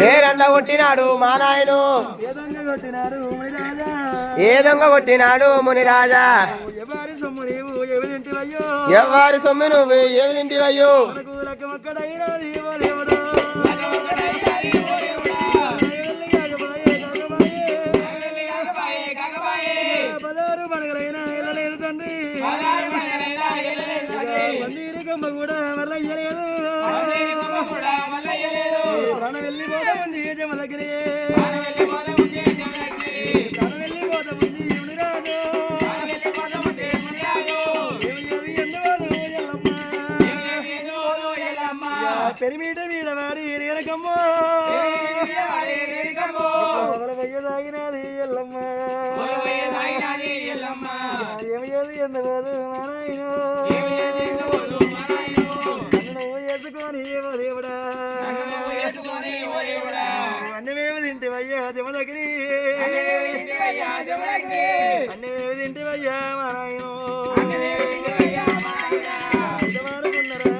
ఏ రండ కొట్టినాడు మా నాయను? ఏ దొంగ కొట్టినాడు మునిరాజా? ఎవరి సొమ్ము నువ్వు? ఏమి తింటివయ్యో? కూడా మళ్ళీ ఇయ్యలేదు ప్రాణ వెళ్ళిపోతా ఉంది ఎల్లమ్మ. పెరిమీట మీద వాడి సాగినది ఎల్లమ్మ ఏమి ఏది అన్నమేమి తింటివయ్యా జమదగిరి అన్నమేమి తింటివయ్యా నారాయణ ఎంతమానుకున్నరా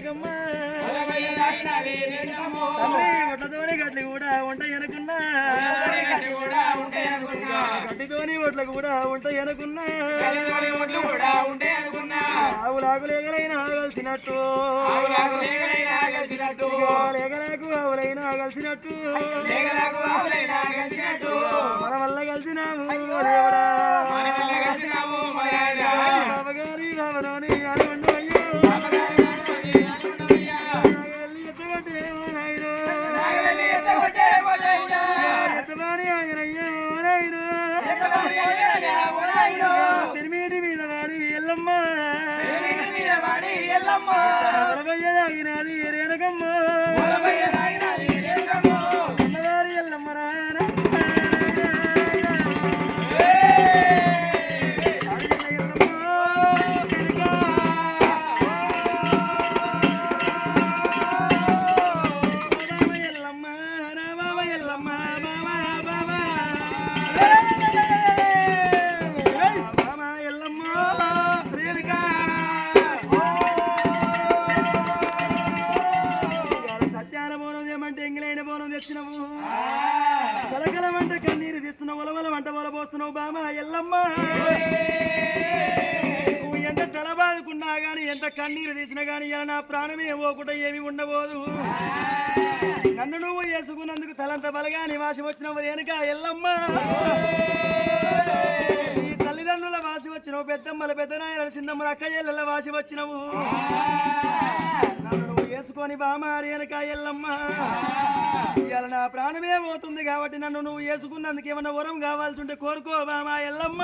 Come on. ఒడ్లతోని గట్లు కూడా వంట ఎనుకున్నా గడ్డితోని ఒడ్లకు కూడా వంట ఎనుకున్నా ఆవులాగులేగలైనా కలిసినట్టు లేగలకు ఆవులైనా కలిసినట్టు మన వల్ల కలిసినాము బావగారి అనుకుంటూ వరవయ్య తాగినది రేణుకమ్మ తెచ్చినవు కలకలమంటే కన్నీరు తీస్తున్నావు ఒలవల వంట ఒల పోస్తున్నావు బామ ఎల్లమ్మ. నువ్వు ఎంత తల బాదుకున్నా గాని ఎంత కన్నీరు తీసినా గాని ఇలా నా ప్రాణమే పోకుండా ఏమి ఉండబోదు. నన్ను నువ్వు వేసుకున్నందుకు తలంత బలగా నివాసం వచ్చినవు వెనుక ఎల్లమ్మ. ఈ తల్లిదండ్రుల వాసి వచ్చినవు పెద్దమ్మల పెద్దనాయన చిన్నమ్మల అక్క చెల్లెల వాసి వచ్చినవు. వేసుకొని బామారేనక వెనక ఎల్లమ్మ. ఇవాళ నా ప్రాణమే పోతుంది కాబట్టి నన్ను నువ్వు వేసుకున్నందుకు ఏమన్నా వరం కావాల్సి ఉంటే కోరుకో బామా ఎల్లమ్మ.